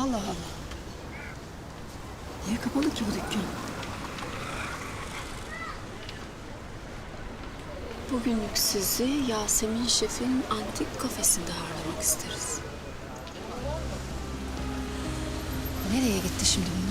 Allah Allah. Niye kapalı ki bu dükkan? Bugünlük sizi Yasemin Şef'in antik kafesinde ağırlamak isteriz. Nereye gitti şimdi bunlar?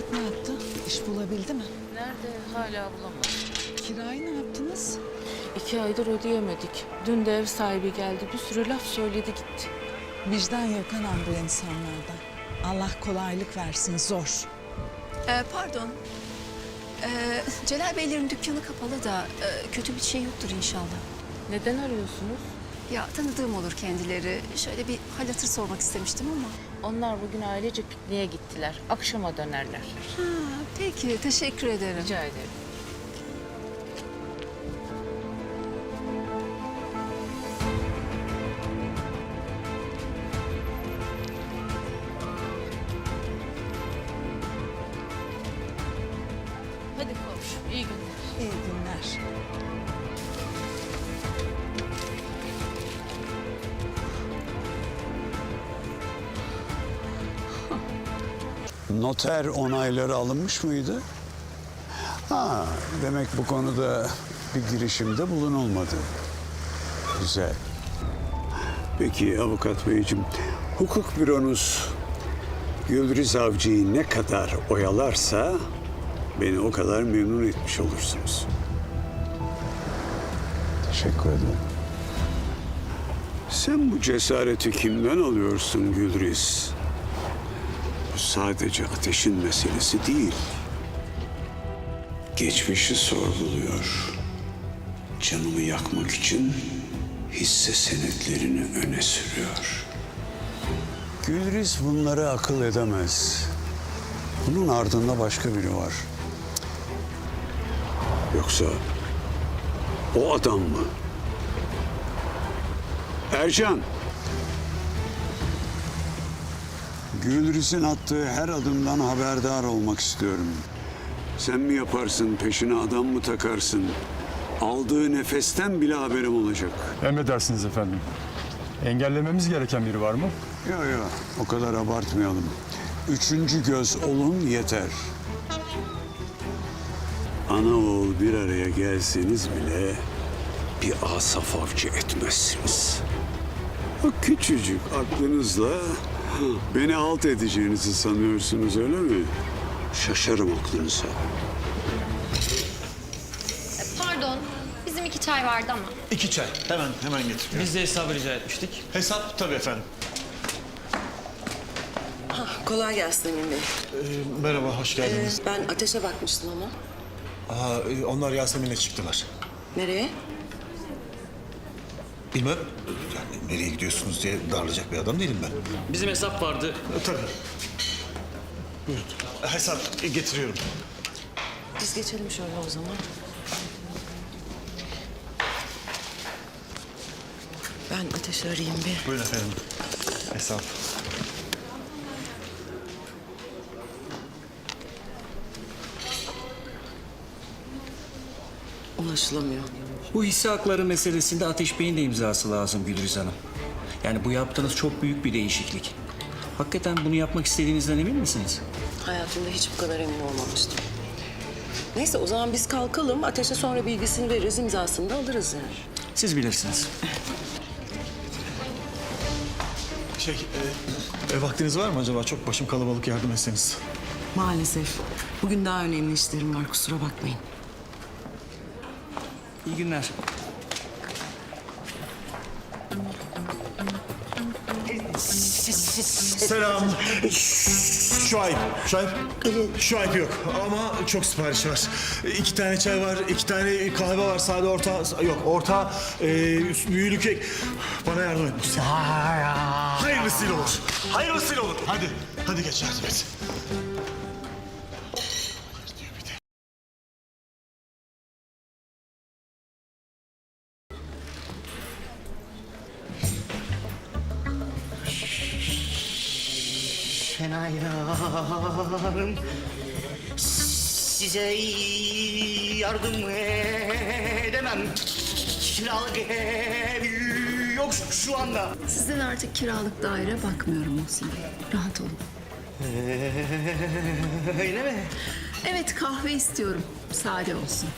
Vahit ne yaptı? İş bulabildi mi? Nerede? Hala bulamadım. Kirayı ne yaptınız? İki aydır ödeyemedik. Dün de ev sahibi geldi. Bir sürü laf söyledi gitti. Vicdan yok anam bu insanlarda. Allah kolaylık versin zor. Ee, pardon. Ee, Celal Beylerin dükkanı kapalı da e, kötü bir şey yoktur inşallah. Neden arıyorsunuz? Ya tanıdığım olur kendileri. Şöyle bir hal hatır sormak istemiştim ama. Onlar bugün ailece pikniğe gittiler. Akşama dönerler. Ha, peki teşekkür ederim. Rica ederim. Noter onayları alınmış mıydı? Ha, demek bu konuda bir girişimde bulunulmadı. Güzel. Peki avukat beyciğim, hukuk büronuz Gülriz Avcı'yı ne kadar oyalarsa beni o kadar memnun etmiş olursunuz. Teşekkür ederim. Sen bu cesareti kimden alıyorsun Gülriz? Sadece ateşin meselesi değil. Geçmişi sorguluyor. Canımı yakmak için hisse senetlerini öne sürüyor. Gülriz bunları akıl edemez. Bunun ardında başka biri var. Yoksa o adam mı? Ercan. Gülriz'in attığı her adımdan haberdar olmak istiyorum. Sen mi yaparsın, peşine adam mı takarsın? Aldığı nefesten bile haberim olacak. Emredersiniz efendim. Engellememiz gereken biri var mı? Yok yok, o kadar abartmayalım. Üçüncü göz olun yeter. Ana oğul bir araya gelseniz bile bir asaf avcı etmezsiniz. O küçücük aklınızla beni alt edeceğinizi sanıyorsunuz öyle mi? Şaşarım aklınıza. Pardon, bizim iki çay vardı ama. İki çay. Hemen hemen getiriyorum. Biz de hesabı rica etmiştik. Hesap tabii efendim. Kolay gelsin Emin Bey. Ee, merhaba, hoş Ee, geldiniz. ben ateşe bakmıştım ama. Aa, e, onlar Yasemin'le çıktılar. Nereye? Bilmem. Yani nereye gidiyorsunuz diye darlayacak bir adam değilim ben. Bizim hesap vardı. E, tabii. Buyurun. Hesap getiriyorum. Biz geçelim şöyle o zaman. Ben ateşi arayayım bir. Buyurun efendim. Hesap. Ulaşılamıyor. Bu hisse hakları meselesinde Ateş Bey'in de imzası lazım Gülriz Hanım. Yani bu yaptığınız çok büyük bir değişiklik. Hakikaten bunu yapmak istediğinizden emin misiniz? Hayatımda hiç bu kadar emin olmamıştım. Neyse o zaman biz kalkalım. Ateşe sonra bilgisini veririz, imzasını da alırız yani. Siz bilirsiniz. Şey, e, e, vaktiniz var mı acaba? Çok başım kalabalık yardım etseniz. Maalesef. Bugün daha önemli işlerim var, kusura bakmayın. İyi günler. Selam. Şuayb. Şuayb. Şuayb yok ama çok sipariş var. İki tane çay var, iki tane kahve var. Sade orta, yok orta, e, büyülü kek. Bana yardım et. Hayırlısıyla olur. Hayırlısıyla olur. Hadi, hadi geç yardım et. Fenaylarım size yardım edemem. Kiralık ev yok şu anda. Sizden artık kiralık daire bakmıyorum Muhsin Bey. Rahat olun. Öyle mi? Evet kahve istiyorum. Sade olsun.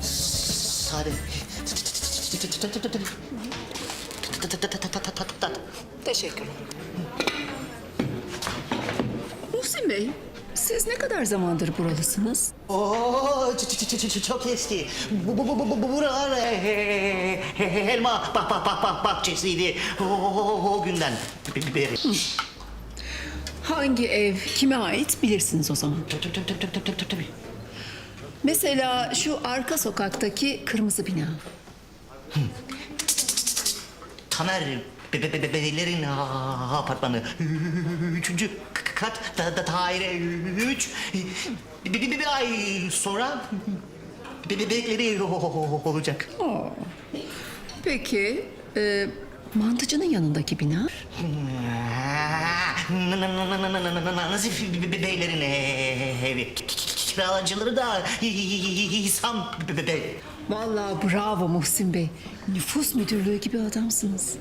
Sade. Teşekkür Muhsin Bey, siz ne kadar zamandır buralısınız? Oo, çok eski. Bu, bu, bu, bu, bu buralar e, e, elma bak bak bak bak bahçesiydi. O, günden beri. Hangi ev kime ait bilirsiniz o zaman. Tabii, tabii, tabii, tabii, tabii, tabii. Mesela şu arka sokaktaki kırmızı bina. Tamer be, be, be, Beylerin apartmanı. Üçüncü kat da, da daire üç. Bir, bir, bir, ay sonra be, be, bebekleri olacak. Peki, e, mantıcının yanındaki bina? N- Nazif be- be- Beylerin evi. Kiracıları da İhsan be- be- Bey. Vallahi bravo Muhsin Bey. Nüfus müdürlüğü gibi adamsınız.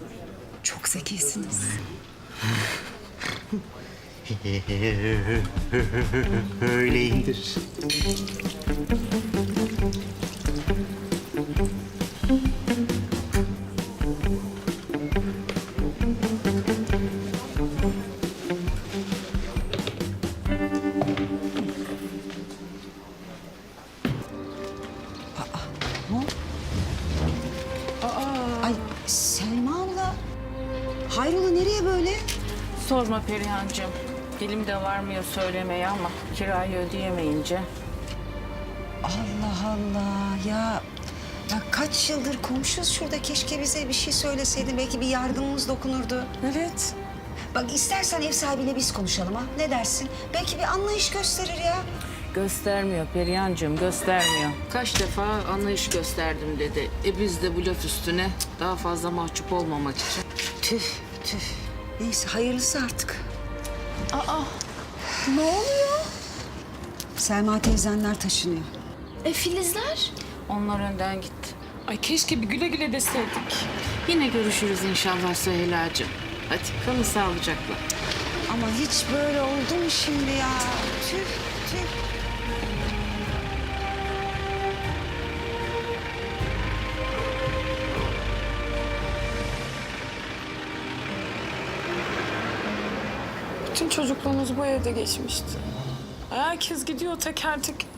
Çok zekisiniz. Öyleyimdir. Ay Selma abla. Hayrola nereye böyle? Sorma Perihan'cığım. Dilim de varmıyor söylemeye ama kirayı ödeyemeyince. Allah Allah ya. Ya kaç yıldır komşuz şurada keşke bize bir şey söyleseydin belki bir yardımımız dokunurdu. Evet. Bak istersen ev sahibiyle biz konuşalım ha. Ne dersin? Belki bir anlayış gösterir ya. Göstermiyor Perihan'cığım göstermiyor. Kaç defa anlayış gösterdim dedi. E biz de bu laf üstüne daha fazla mahcup olmamak için. Tüh tüh. Neyse hayırlısı artık. Ne oluyor? Selma teyzenler taşınıyor. E Filizler? Onlar önden gitti. Ay keşke bir güle güle deseydik. Yine görüşürüz inşallah Süheyla'cığım. Hadi kalın sağlıcakla. Ama hiç böyle oldu mu şimdi ya? Tüh tüh. Bütün çocukluğunuz bu evde geçmişti. Herkes gidiyor teker teker.